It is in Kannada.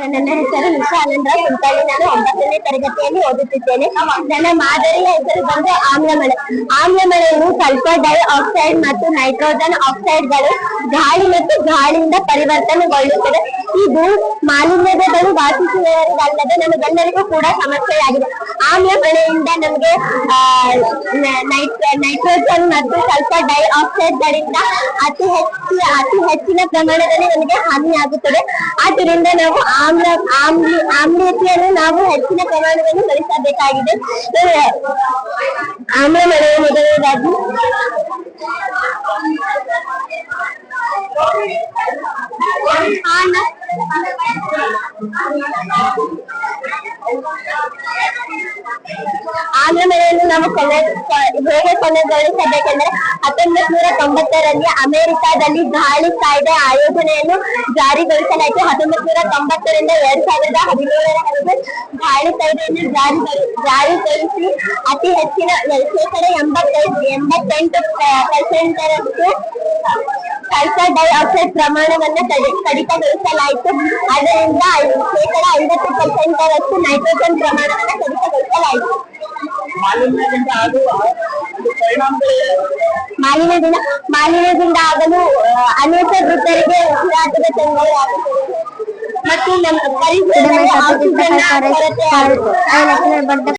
ನನ್ನ ಹೆಸರು ನಿಶಾ ಆನಂದ್ರ ನಾನು ಒಂಬತ್ತನೇ ತರಗತಿಯಲ್ಲಿ ಓದುತ್ತಿದ್ದೇನೆ. ನನ್ನ ಮಾದರಿಯ ಹೆಸರು ಬಂದು ಆಮ್ಲಮಳೆ. ಆಮ್ಲಮಳೆಯು ಸಲ್ಫರ್ ಡೈ ಆಕ್ಸೈಡ್ ಮತ್ತು ನೈಟ್ರೋಜನ್ ಆಕ್ಸೈಡ್ಗಳು ಗಾಳಿ ಮತ್ತು ಗಾಳಿಯಿಂದ ಪರಿವರ್ತನೆಗೊಳ್ಳುತ್ತದೆ. ಇದು ಮಾಲಿನ್ಯಗಳು ವಾಸಿಸುವವರಿಗಲ್ಲದೆ ನಮಗೆಲ್ಲರಿಗೂ ಕೂಡ ಸಮಸ್ಯೆಯಾಗಿದೆ. ಆಮ್ಲ ಮಳೆಯಿಂದ ನಮಗೆ ನೈಟ್ರೋಜನ್ ಮತ್ತು ಸ್ವಲ್ಪ ಡೈಆಕ್ಸೈಡ್ ಗಳಿಂದ ಅತಿ ಹೆಚ್ಚು, ಅತಿ ಹೆಚ್ಚಿನ ಪ್ರಮಾಣದಲ್ಲಿ ನಮಗೆ ಹಾನಿಯಾಗುತ್ತದೆ. ಆದ್ದರಿಂದ ನಾವು ಆಮ್ಲ, ಆಮ್ಲಿ ಆಮ್ಲೀಯತೆಯನ್ನು ನಾವು ಹೆಚ್ಚಿನ ಪ್ರಮಾಣದಲ್ಲಿ ಬಳಸಬೇಕಾಗಿದೆ. ಆಮ್ಲ ಮಳೆಯ ಮೊದಲನೇದಾಗಿ. Gracias. ಮಳೆಯನ್ನು ನಾವು ಹೇಗೆ ಕೊನೆಗೊಳಿಸಬೇಕೆಂದ್ರೆ ಹತ್ತೊಂಬತ್ ನೂರ ತೊಂಬತ್ತರಲ್ಲಿ ಅಮೆರಿಕಾದಲ್ಲಿ ಗಾಳಿ ಕಾಯ್ದೆ ಆಯೋಜನೆಯನ್ನು ಜಾರಿಗೊಳಿಸಲಾಯಿತು. ಹತ್ತೊಂಬತ್ ನೂರ ತೊಂಬತ್ತರಿಂದ ಎರಡ್ ಸಾವಿರದ ಹದಿನೇಳರವರೆಗೆ ಗಾಳಿ ಕಾಯ್ದೆಯನ್ನು ಜಾರಿ, ಜಾರಿಗೊಳಿಸಿ ಅತಿ ಹೆಚ್ಚಿನ ಶೇಕಡ ಎಂಬತ್ತೈದು, ಎಂಬತ್ತೆಂಟು ಪರ್ಸೆಂಟರಷ್ಟು ಸಲ್ಫರ್ ಡೈಆಕ್ಸೈಡ್ ಪ್ರಮಾಣವನ್ನು ಕಡಿ ಕಡಿತಗೊಳಿಸಲಾಯಿತು. ಅದರಿಂದ ಶೇಕಡ ಐವತ್ತು ಪರ್ಸೆಂಟರಷ್ಟು ನೈಟ್ರೋಜನ್ ಪ್ರಮಾಣವನ್ನು ಕಡಿತಗೊಳಿಸಲಾಯಿತು. ಮಾಲಿನ್ಯದಿಂದ ಆಗುವ ಒಂದು ಪರಿಣಾಮಗಳೇನು? ಮಾಲಿನ್ಯದಿಂದ ಮಾಲಿನ್ಯದಿಂದ ಆಗಲು ಆ, ಅನೇಕ ವೃದ್ಧರಿಗೆ ಉಸಿರಾಟದ ತೊಂದರೆ ಆಗುತ್ತದೆ ಮತ್ತು ನಮ್ಮ ಪರಿಸರದಲ್ಲಿ ಆಕ್ಸಿಜನ್ ಕೊರತೆ ಆಗುತ್ತದೆ